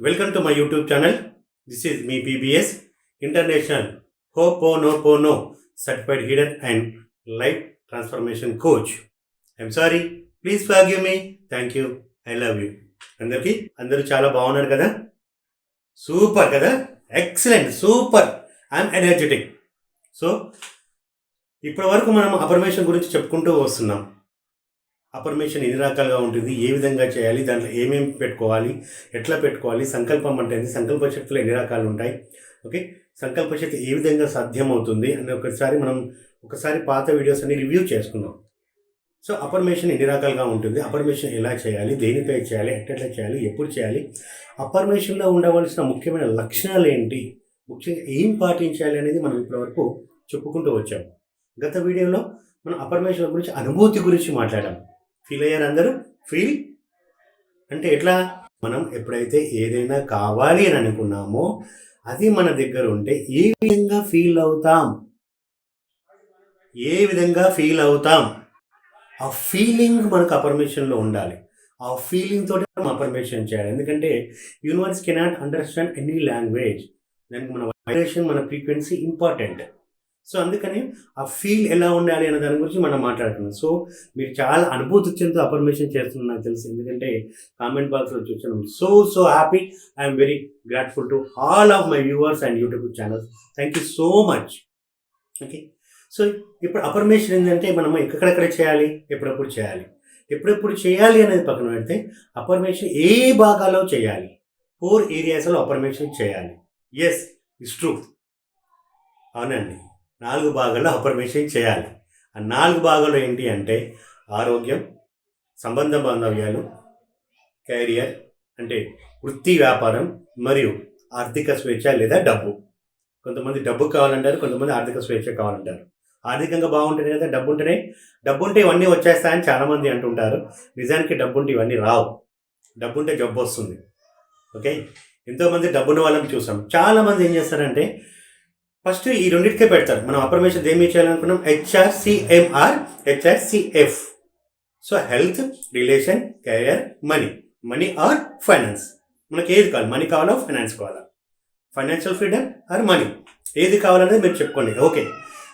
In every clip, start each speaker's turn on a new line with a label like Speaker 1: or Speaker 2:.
Speaker 1: Welcome to my YouTube channel this is me BBS international Ho'oponopono certified healer and life transformation coach I'm sorry please forgive me thank you I love you అందరికీ? అందరూ చాలా బాగున్నారు కదా? Super కదా? Excellent super I'm energetic so ఇప్పటి వరకు మనం affirmation గురించి చెప్పుకుంటూ వస్తున్నాం. అపర్మేషన్ ఎన్ని రకాలుగా ఉంటుంది ఏ విధంగా చేయాలి దాంట్లో ఏమేమి పెట్టుకోవాలి ఎట్లా పెట్టుకోవాలి సంకల్పం అంటే సంకల్ప శక్తులు ఎన్ని రకాలు ఉంటాయి ఓకే? సంకల్ప శక్తి ఏ విధంగా సాధ్యమవుతుంది అని ఒకసారి మనం ఒకసారి పాత వీడియోస్ అన్ని రివ్యూ చేసుకుందాం. సో అపర్మేషన్ ఎన్ని రకాలుగా ఉంటుంది అపర్మేషన్ ఎలా చేయాలి దేనిపై చేయాలి ఎట్లా చేయాలి ఎప్పుడు చేయాలి అపర్మేషన్లో ఉండవలసిన ముఖ్యమైన లక్షణాలు ఏంటి ముఖ్యంగా ఏం పాటించాలి అనేది మనం ఇప్పటివరకు చెప్పుకుంటూ వచ్చాము గత వీడియోలో మనం అపర్మేషన్ గురించి అనుభూతి గురించి మాట్లాడాము ఫీల్ అయ్యారు అందరూ ఫీల్ అంటే ఎట్లా? మనం ఎప్పుడైతే ఏదైనా కావాలి అని అనుకున్నామో అది మన దగ్గర ఉంటే ఏ విధంగా ఫీల్ అవుతాం? ఏ విధంగా ఫీల్ అవుతాం? ఆ ఫీలింగ్ మనకు అపర్మేషన్లో ఉండాలి. ఆ ఫీలింగ్ తోటి మనం అపర్మేషన్ చేయాలి. ఎందుకంటే universe cannot understand any language దానికి మన వైబ్రేషన్ మన ఫ్రీక్వెన్సీ ఇంపార్టెంట్ సో అందుకని ఆ ఫీల్ ఎలా ఉండాలి అనే దాని గురించి మనం మాట్లాడుతున్నాం సో మీరు చాలా అనుభూతి చెందుతూ అపర్మేషన్ చేస్తున్నారు నాకు తెలిసి. ఎందుకంటే కామెంట్ బాక్స్లో చూస్తున్నాం. So so happy I'm very grateful to all of my viewers and YouTube channels thank you so much okay so ఇప్పుడు అపర్మేషన్ ఏంటంటే మనం ఎక్కడెక్కడ చేయాలి ఎప్పుడెప్పుడు చేయాలి? ఎప్పుడెప్పుడు చేయాలి అనేది పక్కన పెడితే అపర్మేషన్ ఏ భాగాల్లో చేయాలి? ఫోర్ ఏరియాస్లో అపర్మేషన్ చేయాలి. ఎస్ ఇస్ ట్రూ అవునండి. నాలుగు భాగాల్లో అపర్మేషన్ చేయాలి. ఆ నాలుగు భాగాలు ఏంటి అంటే ఆరోగ్యం సంబంధ బాంధవ్యాలు కెరియర్ అంటే వృత్తి వ్యాపారం మరియు ఆర్థిక స్వేచ్ఛ లేదా డబ్బు. కొంతమంది డబ్బు కావాలంటారు కొంతమంది ఆర్థిక స్వేచ్ఛ కావాలంటారు. ఆర్థికంగా బాగుంటేనే కదా డబ్బు ఉంటేనే? డబ్బు ఉంటే ఇవన్నీ వచ్చేస్తాయని చాలామంది అంటుంటారు. నిజానికి డబ్బు ఉంటే ఇవన్నీ రావు. డబ్బు ఉంటే జబ్బు వస్తుంది. ఓకే? ఎంతోమంది డబ్బున్న వాళ్ళని చూసాం. చాలామంది ఏం చేస్తారంటే ఫస్ట్ ఈ రెండింటికే పెడతారు. మనం అప్రమేషన్ ఏమి చేయాలనుకున్నాం? HRCMR HRCF so health relation career money money or finance మనకి ఏది కావాలి? మనీ కావాలా? ఫైనాన్స్ కావాలా? ఫైనాన్షియల్ ఫ్రీడమ్ ఆర్ మనీ ఏది కావాలనేది మీరు చెప్పుకోండి. ఓకే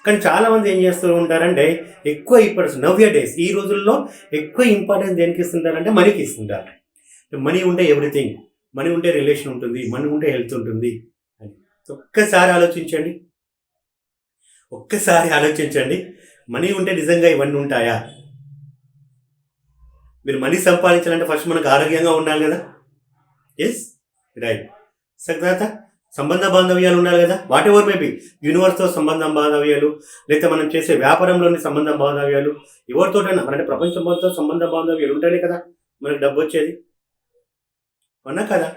Speaker 1: కానీ చాలామంది ఏం చేస్తూ ఉంటారంటే ఎక్కువ ఇప్పుడు నవ్య డేస్ ఈ రోజుల్లో ఎక్కువ ఇంపార్టెన్స్ దేనికి ఇస్తుంటారంటే మనీకి ఇస్తుంటారు. మనీ ఉంటే ఎవ్రీథింగ్ మనీ ఉంటే రిలేషన్ ఉంటుంది. మనీ ఉంటే హెల్త్ ఉంటుంది. ఒక్కసారి ఆలోచించండి. ఒక్కసారి ఆలోచించండి. మనీ ఉంటే నిజంగా ఇవన్నీ ఉంటాయా? మీరు మనీ సంపాదించాలంటే ఫస్ట్ మనకు ఆరోగ్యంగా ఉండాలి కదా? ఎస్ రైట్ తర్వాత సంబంధ బాంధవ్యాలు ఉండాలి కదా? వాట్ ఎవర్ మేబీ యూనివర్స్తో సంబంధం బాంధవ్యాలు లేకపోతే మనం చేసే వ్యాపారంలోని సంబంధ బాంధవ్యాలు ఎవరితోటైనా అంటే ప్రపంచంతో సంబంధ బాంధవ్యాలు ఉంటేనే కదా? మనకు డబ్బు వచ్చేది. అన్నా కదా?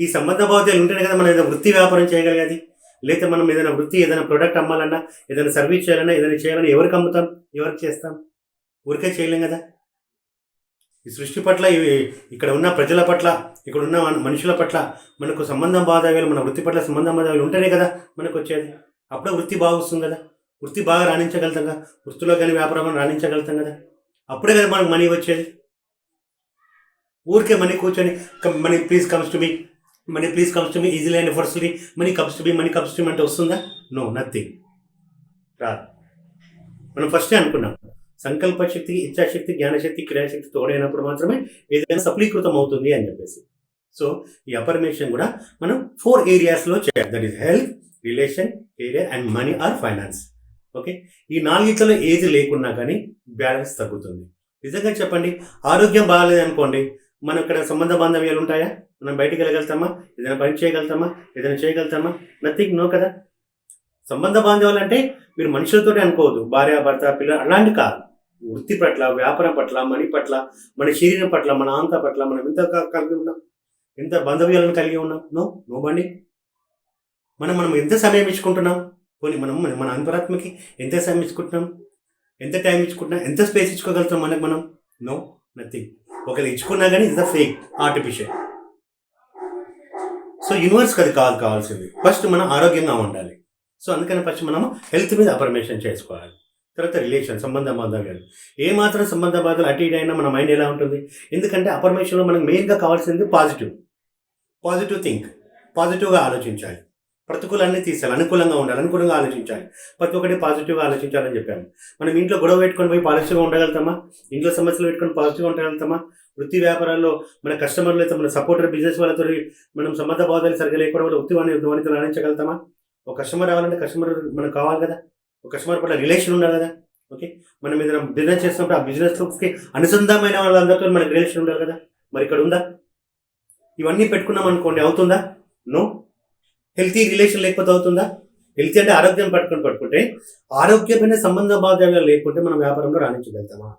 Speaker 1: ఈ సంబంధ బాంధవ్యాలు ఉంటేనే కదా మనం ఏదైనా వృత్తి వ్యాపారం చేయగలిగేది? లేకపోతే మనం ఏదైనా వృత్తి ఏదైనా ప్రోడక్ట్ అమ్మాలన్నా ఏదైనా సర్వీస్ చేయాలన్నా ఏదైనా చేయాలన్నా ఎవరికి అమ్ముతాం? ఎవరికి చేస్తాం? ఊరికే చేయలేం కదా? ఈ సృష్టి పట్ల ఇక్కడ ఉన్న ప్రజల పట్ల ఇక్కడ ఉన్న మన- మనుషుల పట్ల మనకు సంబంధం బాధ్యాలు మన వృత్తి పట్ల సంబంధం బాధ్యాలు ఉంటేనే కదా మనకు వచ్చేది. అప్పుడే వృత్తి బాగా వస్తుంది కదా? వృత్తి బాగా రాణించగలుగుతాం కదా? వృత్తిలో కానీ వ్యాపారం రాణించగలుగుతాం కదా? అప్పుడే కదా మనకు మనీ వచ్చేది. ఊరికే మనీ కూర్చొని money please comes to me. Money please comes to me easily and forcely money comes to me money comes to me అంటే వస్తుందా? నో నథింగ్ రాదు. మనం ఫస్టే అనుకున్నాం సంకల్ప శక్తి ఇచ్ఛాశక్తి జ్ఞానశక్తి క్రియాశక్తి తోడైనప్పుడు మాత్రమే ఏదైనా సఫలీకృతం అవుతుంది అని చెప్పేసి. సో ఈ అఫర్మేషన్ కూడా మనం ఫోర్ ఏరియాస్లో చేయాలి. That is health relation career and money or finance okay ఈ నాలుగిట్లలో ఏది లేకున్నా కానీ బ్యాలెన్స్ తగ్గుతుంది. నిజంగా చెప్పండి ఆరోగ్యం బాగాలేదనుకోండి మనం ఇక్కడ సంబంధ బాంధవ్యాలు ఉంటాయా? మనం బయటికి వెళ్ళగలుగుతామా? ఏదైనా పని చేయగలుగుతామా? ఏదైనా చేయగలుగుతామా? నథింగ్ నో కదా? సంబంధ బాంధవ్యాలు అంటే మీరు మనుషులతోనే అనుకోవద్దు. భార్య భర్త పిల్లలు అలాంటి కాదు. వృత్తి పట్ల వ్యాపారం పట్ల మనీ పట్ల మన శరీరం పట్ల మన ఆంత పట్ల మనం ఎంత కలిగి ఉన్నాం? ఎంత బాంధవ్యాలను కలిగి ఉన్నాం? నో నో బండి మనం మనం ఎంత సమయం ఇచ్చుకుంటున్నాం? పోనీ మనం మన- మన అంతరాత్మకి ఎంత సమయం ఇచ్చుకుంటున్నాం? ఎంత టైం ఇచ్చుకుంటున్నాం? ఎంత స్పేస్ ఇచ్చుకోగలుగుతాం మనకు మనం? No nothing. ఒకరు ఇచ్చుకున్నా కానీ is the fake artificial so యూనివర్స్కి అది కాదు కావాల్సింది. ఫస్ట్ మనం ఆరోగ్యంగా ఉండాలి. సో అందుకని ఫస్ట్ మనం హెల్త్ మీద అపర్మేషన్ చేసుకోవాలి. తర్వాత రిలేషన్ సంబంధ బాంధవ్యాలు ఏ మాత్రం సంబంధ బాధలు అటు ఇటు అయినా మన మైండ్ ఎలా ఉంటుంది? ఎందుకంటే అపర్మేషన్లో మనకు మెయిన్గా కావాల్సింది పాజిటివ్ పాజిటివ్ థింక్ పాజిటివ్గా ఆలోచించాలి. ప్రతికూలాన్ని తీసేయాలి అనుకూలంగా ఉండాలి అనుకూలంగా ఆలోచించాలి. ప్రతి ఒక్కటి పాజిటివ్గా ఆలోచించాలని చెప్పాను. మనం ఇంట్లో గొడవ పెట్టుకొని పోయి పాజిటివ్గా ఉండగలుగుతామా? ఇంట్లో సమస్యలు పెట్టుకొని పాజిటివ్గా ఉండగలుగుతామా? వృత్తి వ్యాపారాల్లో మన కస్టమర్లు అయితే మన సపోర్టర్ బిజినెస్ వాళ్ళతో మనం సంబంధ బాధలు సరిగ్గా లేకపోవడం వల్ల వృత్తి వాణి వాణితో రాణించగలుగుతామా? ఒక కస్టమర్ రావాలంటే కస్టమర్ మనకు కావాలి కదా. ఒక కస్టమర్ పట్ల రిలేషన్ ఉండాలి కదా. ఓకే? మనం ఏదైనా బిజినెస్ చేస్తున్నప్పుడు ఆ బిజినెస్కి అనుసంధానమైన వాళ్ళందరితో మనకు రిలేషన్ ఉండాలి కదా. మరి ఇక్కడ ఉందా? ఇవన్నీ పెట్టుకున్నాం అనుకోండి అవుతుందా? నో హెల్తీ రిలేషన్ లేకపోతే అవుతుందా? హెల్తీ అంటే ఆరోగ్యం పట్టుకొని పట్టుకుంటే ఆరోగ్యమైన సంబంధ బాధ్యతలు లేకుంటే మనం వ్యాపారంలో రాణించగలుగుతామా?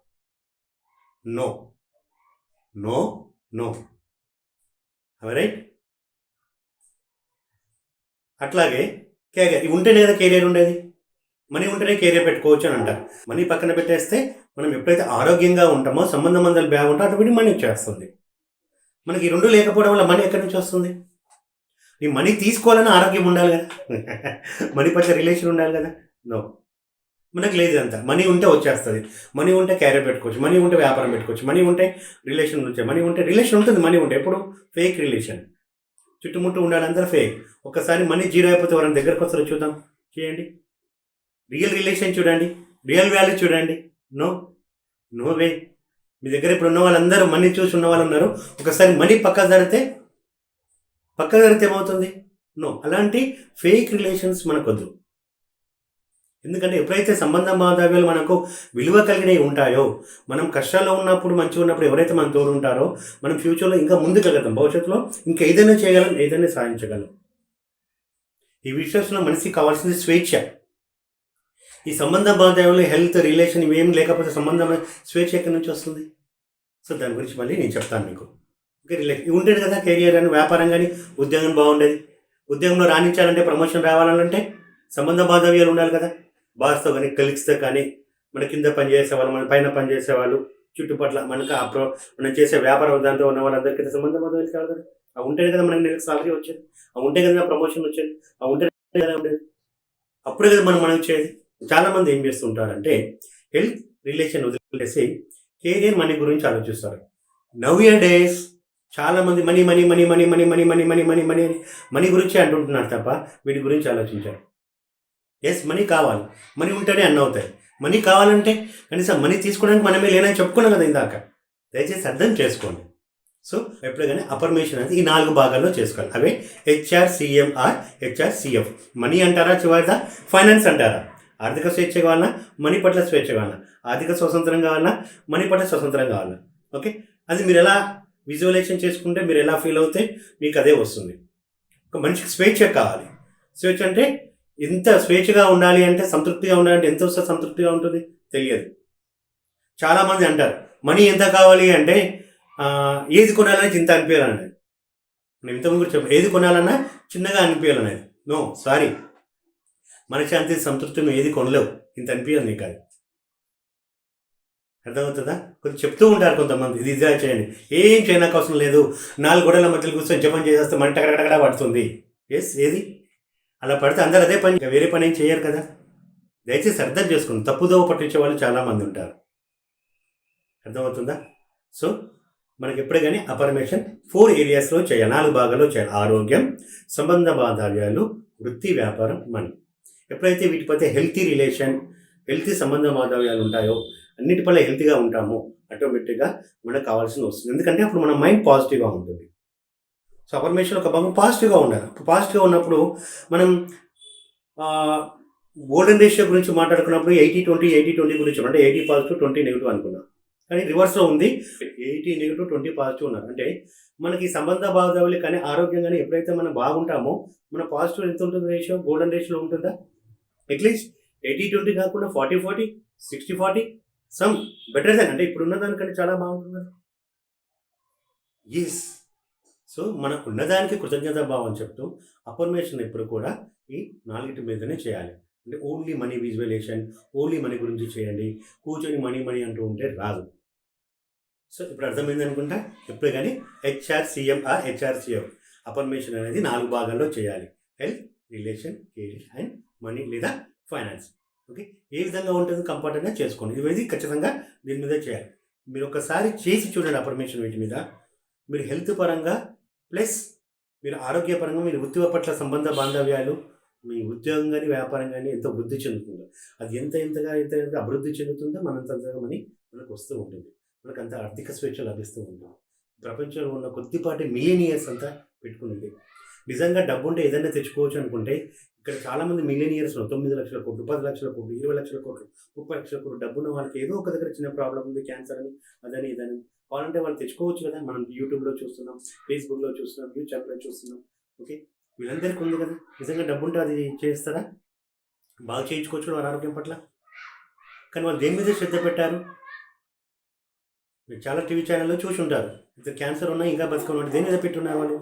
Speaker 1: నో నో నో రైట్ అట్లాగే కెరియర్ ఉంటేనే కదా కెరియర్ ఉండేది. మనీ ఉంటేనే కెరియర్ పెట్టుకోవచ్చు అని అంటారు. మనీ పక్కన పెట్టేస్తే మనం ఎప్పుడైతే ఆరోగ్యంగా ఉంటామో సంబంధ మందలు బ్యాగ్ అటువంటి మనీ వచ్చేస్తుంది. మనకి ఈ రెండు లేకపోవడం వల్ల మనీ ఎక్కడి నుంచి వస్తుంది? ఈ మనీ తీసుకోవాలని ఆరోగ్యం ఉండాలి కదా. మనీ పట్ల రిలేషన్ ఉండాలి కదా. నో మనకు లేదు అంత. మనీ ఉంటే వచ్చేస్తుంది. మనీ ఉంటే క్యారియర్ పెట్టుకోవచ్చు. మనీ ఉంటే వ్యాపారం పెట్టుకోవచ్చు. మనీ ఉంటే రిలేషన్ వచ్చే మనీ ఉంటే రిలేషన్ ఉంటుంది మనీ ఉంటే. ఎప్పుడు? ఫేక్ రిలేషన్ చుట్టుముట్టు ఉండాలి అందరూ ఫేక్ ఒకసారి మనీ జీరో అయిపోతే ఎవరైనా దగ్గరకు వస్తారో చూద్దాం. చేయండి. రియల్ రిలేషన్ చూడండి. రియల్ వాల్యూ చూడండి. నో నో వే మీ దగ్గర ఇప్పుడు ఉన్న వాళ్ళందరూ మనీ చూసి ఉన్న వాళ్ళు ఉన్నారు. ఒకసారి మనీ పక్క జరిగితే పక్కన జరిగితే ఏమవుతుంది? నో అలాంటి ఫేక్ రిలేషన్స్ మనకొద్దు. ఎందుకంటే ఎప్పుడైతే సంబంధ బాంధవ్యాలు మనకు విలువ కలిగినవి ఉంటాయో మనం కష్టాల్లో ఉన్నప్పుడు మంచిగా ఉన్నప్పుడు ఎవరైతే మన తోడు ఉంటారో మనం ఫ్యూచర్లో ఇంకా ముందుకెళ్తాం భవిష్యత్తులో ఇంకా ఏదైనా చేయగలం ఏదైనా సాధించగలం. ఈ విషయంలో మనిషికి కావాల్సింది స్వేచ్ఛ. ఈ సంబంధ బాంధవ్యంలో హెల్త్ రిలేషన్ ఇవేం లేకపోతే సంబంధం స్వేచ్ఛ ఎక్కడి నుంచి వస్తుంది? సో దాని గురించి మళ్ళీ నేను చెప్తాను మీకు. ఉండేది కదా కెరియర్ అని వ్యాపారం కానీ ఉద్యోగం బాగుండేది. ఉద్యోగంలో రాణించాలంటే ప్రమోషన్ రావాలంటే సంబంధ బాంధవ్యాలు ఉండాలి కదా. బాస్తో కానీ కలిగిస్తే కానీ మన కింద పనిచేసే వాళ్ళు మన పైన పనిచేసే వాళ్ళు చుట్టుపట్ల మనకు ఆ ప్రో మనం చేసే వ్యాపారం దాంట్లో ఉన్న వాళ్ళందరికీ సంబంధ బాంధవ్యాలు కావాలి కదా. అవి ఉంటేనే కదా మనకి నెలకు సాలరీ వచ్చేది. అవి ఉంటే కదా ప్రమోషన్ వచ్చేది. అవి ఉంటే కదా ఉండేది? అప్పుడే కదా మనం మనం వచ్చేది చాలామంది ఏం చేస్తుంటారంటే హెల్త్ రిలేషన్ వదిలేసి కెరియర్ మనీ గురించి ఆలోచిస్తారు. నవ్ ఇయర్ డేస్ చాలా మంది money money money money money money money money money money money గురించి అంటుంటున్నారు తప్ప వీటి గురించి ఆలోచించారు ఎస్ మనీ కావాలి మనీ ఉంటేనే అన్న అవుతాయి మనీ కావాలంటే కనీసం మనీ తీసుకోవడానికి మనమే లేనని చెప్పుకున్నాం కదా ఇందాక దయచేసి అర్థం చేసుకోండి సో ఎప్పుడు కానీ అపర్మేషన్ అనేది ఈ నాలుగు భాగాల్లో చేసుకోవాలి అవే HR CMR HR CF money అంటారా చివరిదా ఫైనాన్స్ అంటారా ఆర్థిక స్వేచ్ఛ కావాలన్నా మనీ పట్ల స్వేచ్ఛ కావాలన్నా ఆర్థిక స్వతంత్రం కావాలన్నా మనీ పట్ల స్వతంత్రం కావాలన్నా ఓకే అది మీరు ఎలా విజువలైజేషన్ చేసుకుంటే మీరు ఎలా ఫీల్ అవుతే మీకు అదే వస్తుంది. ఒక మనిషికి స్వేచ్ఛ కావాలి. స్వేచ్ఛ అంటే ఎంత స్వేచ్ఛగా ఉండాలి అంటే సంతృప్తిగా ఉండాలంటే ఎంత వస్తే సంతృప్తిగా ఉంటుంది? తెలియదు. చాలామంది అంటారు మనీ ఎంత కావాలి అంటే ఏది కొనాలని ఇంత అనిపించాలనేది నేను ఇంతకుముందు చెప్పాను ఏది కొనాలన్నా చిన్నగా అనిపించాలనేది నో సారీ. మనశ్శాంతి సంతృప్తిని ఏది కొనలేవు. ఇంత అనిపించదు నీకు అది. అర్థమవుతుందా? కొంచెం చెప్తూ ఉంటారు కొంతమంది. ఇది ఇదే చేయండి. ఏం చేయడానికి అవసరం లేదు. నాలుగు గొడవల మధ్యలో కూర్చొని జపం చేసేస్తే మంట కడగడగడా పడుతుంది. ఎస్ ఏది? అలా పడితే అందరు అదే పని. ఇంకా వేరే పని ఏం చేయరు కదా? దయచేసి అర్థం చేసుకోండి తప్పుదోవ పట్టించే వాళ్ళు చాలామంది ఉంటారు. అర్థమవుతుందా? సో మనకి ఎప్పుడే కానీ అపర్మేషన్ ఫోర్ ఏరియాస్లో చేయాలి. నాలుగు భాగాల్లో చేయాలి. ఆరోగ్యం సంబంధ బాంధవ్యాలు వృత్తి వ్యాపారం మనీ ఎప్పుడైతే వీటిపైతే హెల్తీ రిలేషన్ హెల్తీ సంబంధ బాంధవ్యాలు ఉంటాయో అన్నిటి పట్ల హెల్తీగా ఉంటాము ఆటోమేటిక్గా మనకు కావాల్సింది వస్తుంది. ఎందుకంటే అప్పుడు మన మైండ్ పాజిటివ్గా ఉంటుంది. సో అఫర్మేషన్ ఒక భాగం పాజిటివ్గా ఉండాలి. పాజిటివ్గా ఉన్నప్పుడు మనం గోల్డెన్ రేషియో గురించి మాట్లాడుకున్నప్పుడు ఎయిటీ ట్వంటీ ఎయిటీ ట్వంటీ గురించి అంటే ఎయిటీ పాజిటివ్ ట్వంటీ నెగిటివ్ అనుకున్నాం. కానీ రివర్స్లో ఉంది. ఎయిటీ నెగిటివ్ ట్వంటీ పాజిటివ్ ఉన్నారు. అంటే మనకి సంబంధ బాధవులు కానీ ఆరోగ్యం కానీ ఎప్పుడైతే మనం బాగుంటామో మన పాజిటివ్ ఎంత ఉంటుంది రేషియో గోల్డెన్ రేషియోలో ఉంటుందా? అట్లీస్ట్ ఎయిటీ ట్వంటీ కాకుండా forty forty sixty forty some better than అంటే ఇప్పుడు ఉన్న దానికంటే చాలా బాగుంటుంది? ఎస్ సో మనకు ఉన్నదానికి కృతజ్ఞత భావం చెప్తూ అఫర్మేషన్ ఎప్పుడు కూడా ఈ నాలుగిటి మీదనే చేయాలి. అంటే only money visualization only money గురించి చేయండి. కూర్చొని మనీ మనీ అంటూ ఉంటే రాదు. సో ఇప్పుడు అర్థమైంది అనుకుంటా? ఎప్పుడు కానీ HR CMR HR CM affirmation అనేది నాలుగు భాగాల్లో చేయాలి. Health relation career and money లేదా ఫైనాన్స్ ఓకే? ఏ విధంగా ఉంటుంది కంఫర్టబుల్గా చేసుకోండి. ఇవి ఖచ్చితంగా దీని మీద చేయాలి. మీరు ఒకసారి చేసి చూడండి అఫర్మేషన్ వీటి మీద. మీరు హెల్త్ పరంగా ప్లస్ మీరు ఆరోగ్యపరంగా మీరు ఉద్యోగ పట్ల సంబంధ బాంధవ్యాలు మీ ఉద్యోగం కానీ వ్యాపారం కానీ ఎంతో వృద్ధి చెందుతుందో అది ఎంత ఎంతగా ఎంత ఎంత అభివృద్ధి చెందుతుందో మనంతంతగా మనీ మనకు వస్తూ ఉంటుంది. మనకు అంత ఆర్థిక స్వేచ్ఛ లభిస్తూ ఉంటుంది. ప్రపంచంలో ఉన్న కొద్దిపాటి మిలియనియర్స్ అంతా పెట్టుకునేది నిజంగా డబ్బు ఉంటే ఏదైనా తెచ్చుకోవచ్చు అనుకుంటే ఇక్కడ చాలామంది మిలినియర్స్ మిలియనియర్స్ తొమ్మిది లక్షల కోట్లు పది లక్షల కోట్లు ఇరవై లక్షల కోట్లు ముప్పై లక్షల కోట్లు డబ్బున్న వాళ్ళకి ఏదో ఒక దగ్గర చిన్న ప్రాబ్లం ఉంది క్యాన్సర్ అని అదని ఇదని. కావాలంటే వాళ్ళు తెచ్చుకోవచ్చు కదా. మనం యూట్యూబ్లో చూస్తున్నాం ఫేస్బుక్లో చూస్తున్నాం న్యూస్ ఛానల్లో చూస్తున్నాం. ఓకే వీళ్ళందరికీ ఉంది కదా. నిజంగా డబ్బు ఉంటే అది చేస్తారా? బాగా చేయించుకోవచ్చు వాళ్ళ ఆరోగ్యం పట్ల. కానీ వాళ్ళు దేని మీద శ్రద్ధ పెట్టారు? మీరు చాలా టీవీ ఛానల్లో చూసి ఉంటారు. ఇద్దరు క్యాన్సర్ ఉన్నా ఇంకా బతుకున్నాడు దేని మీద పెట్టున్నారు వాళ్ళు?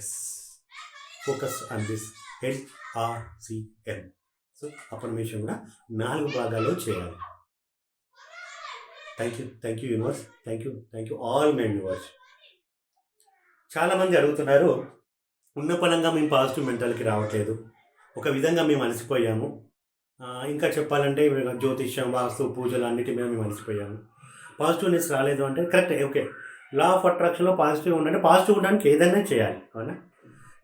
Speaker 1: Yes. Focus on this HRCN so affirmation కూడా నాలుగు భాగాల్లో చేయాలి. Thank you thank you universe thank you thank you all my universe. చాలామంది అడుగుతున్నారు ఉన్న పరంగా మేము పాజిటివ్ మెంటల్కి రావట్లేదు. ఒక విధంగా మేము అలసిపోయాము. ఇంకా చెప్పాలంటే జ్యోతిష్యం వాస్తు పూజలు అన్నిటి మీద మేము అలసిపోయాము. పాజిటివ్నెస్ రాలేదు అంటే కరెక్ట్ ఓకే. లా ఆఫ్ అట్రాక్షన్లో పాజిటివ్ ఉండండి పాజిటివ్ ఉండడానికి ఏదైనా చేయాలి అవునా?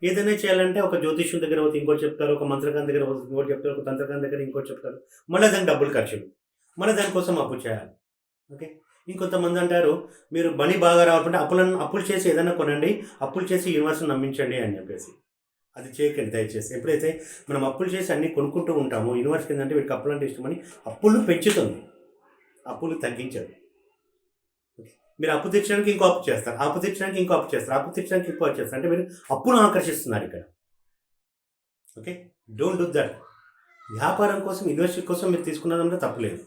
Speaker 1: ఏదైనా చేయాలంటే ఒక జ్యోతిష్యం దగ్గర పోతే ఇంకోటి చెప్తారు ఒక మంత్రకాన్ దగ్గర పోతే ఇంకోటి చెప్తారు ఒక తంత్రకాన్ దగ్గర ఇంకోటి చెప్తారు. మళ్ళీ దానికి డబ్బులు ఖర్చులు మళ్ళీ దానికోసం అప్పు చేయాలి. ఓకే? ఇంకొంతమంది అంటారు మీరు మనీ బాగా రావాలంటే అప్పులను అప్పులు చేసి ఏదైనా కొనండి అప్పులు చేసి యూనివర్స్ని నమ్మించండి అని చెప్పేసి. అది చేయకండి దయచేసి. ఎప్పుడైతే మనం అప్పులు చేసి అన్నీ కొనుక్కుంటూ ఉంటామో యూనివర్స్కి ఏంటంటే వీడికి అప్పులు అంటే ఇష్టమని అప్పులు పెంచుతుంది. అప్పులు తగ్గించదు. మీరు అప్పు తీర్చడానికి ఇంకో అప్పు చేస్తారు. అప్పు తీర్చడానికి ఇంకో అప్పు చేస్తారు. అప్పు తీర్చడానికి ఇంకో అప్పు చేస్తారు. అంటే మీరు అప్పును ఆకర్షిస్తున్నారు ఇక్కడ. ఓకే? Don't do that. వ్యాపారం కోసం ఇన్వెస్ట్ కోసం మీరు తీసుకున్నారంటే తప్పలేదు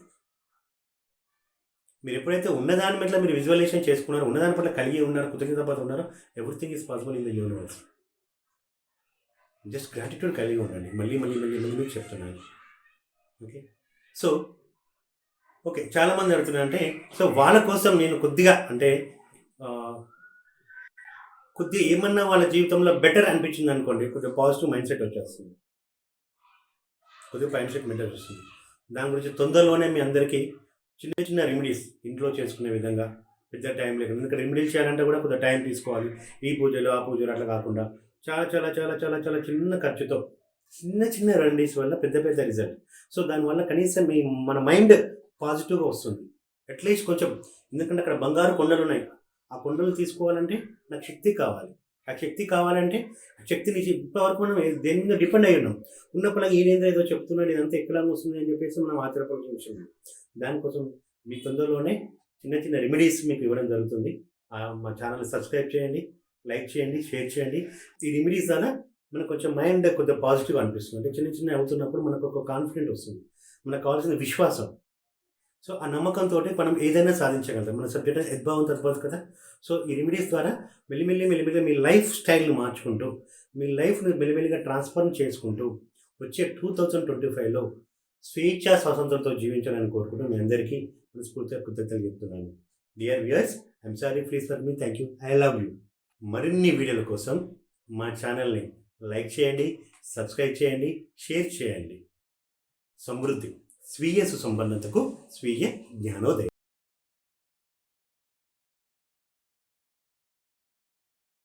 Speaker 1: మీరు ఎప్పుడైతే ఉన్నదాని పట్ల మీరు విజువలైజేషన్ చేసుకున్నారో ఉన్నదాని పట్ల కలిగి ఉన్నారు కృతజ్ఞత ఉన్నారో everything is possible in the universe just gratitude కలిగి ఉండండి. మళ్ళీ మళ్ళీ మళ్ళీ మళ్ళీ మీకు చెప్తున్నాను. ఓకే? సో ఓకే చాలామంది అడుగుతున్నారు అంటే సో వాళ్ళ కోసం నేను కొద్దిగా అంటే కొద్దిగా ఏమన్నా వాళ్ళ జీవితంలో బెటర్ అనిపించింది అనుకోండి కొద్దిగా పాజిటివ్ మైండ్ సెట్ వచ్చేస్తుంది. కొద్దిగా మైండ్ సెట్ మెంటర్ వస్తుంది దాని గురించి తొందరలోనే మీ అందరికీ చిన్న చిన్న రెమెడీస్ ఇంట్లో చేసుకునే విధంగా పెద్ద టైం లేకుండా ఎందుకంటే రెమెడీస్ చేయాలంటే కూడా కొద్దిగా టైం తీసుకోవాలి. ఈ పూజలు ఆ పూజలు అట్లా కాకుండా చాలా చాలా చాలా చాలా చాలా చిన్న ఖర్చుతో చిన్న చిన్న రెమెడీస్ వల్ల పెద్ద పెద్ద రిజల్ట్ సో దానివల్ల కనీసం మీ మన మైండ్ పాజిటివ్గా వస్తుంది. అట్లీస్ట్ కొంచెం ఎందుకంటే అక్కడ బంగారు కొండలు ఉన్నాయి ఆ కొండలు తీసుకోవాలంటే నాకు శక్తి కావాలి. ఆ శక్తి కావాలంటే ఆ శక్తిని ఇప్పటివరకు మనం దేని మీద డిపెండ్ అయి ఉన్నాం. ఉన్నప్పుడు ఈయనేందో ఏదో చెప్తున్నాడు ఇదంతా ఎక్కడ వస్తుంది అని చెప్పేసి మనం ఆశ్చర్యపడాల్సిన విషయం దానికోసం మీ తొందరలోనే చిన్న చిన్న రెమెడీస్ మీకు ఇవ్వడం జరుగుతుంది. మా ఛానల్ సబ్స్క్రైబ్ చేయండి లైక్ చేయండి షేర్ చేయండి. ఈ రెమెడీస్ ద్వారా మనకు కొంచెం మైండ్ కొద్దిగా పాజిటివ్ అనిపిస్తుంది. అంటే చిన్న చిన్న అవుతున్నప్పుడు మనకు ఒక కాన్ఫిడెంట్ వస్తుంది. మనకు కావాల్సిన విశ్వాసం సో ఆ నమ్మకంతో మనం ఏదైనా సాధించగలుగుతాం. మన సబ్జెక్ట్ యద్భావం తర్వాత కదా. సో ఈ రెమెడీస్ ద్వారా మెల్లిమెల్లి మెల్లిమెల్లి మీ లైఫ్ స్టైల్ని మార్చుకుంటూ మీ లైఫ్ని మెల్లిమెల్లిగా ట్రాన్స్ఫర్మ్ చేసుకుంటూ వచ్చే టూ థౌజండ్ ట్వంటీ ఫైవ్లో స్వేచ్ఛ స్వాతంత్రంతో జీవించాలని కోరుకుంటూ మీ అందరికీ మనస్ఫూర్తిగా కృతజ్ఞతలు చెప్తున్నాను. Dear viewers I'm sorry please for me thank you I love you మరిన్ని వీడియోల కోసం మా ఛానల్ని లైక్ చేయండి సబ్స్క్రైబ్ చేయండి షేర్ చేయండి. సమృద్ధి. స్వీయ సుసంపన్నతకు స్వీయ జ్ఞానోదయం.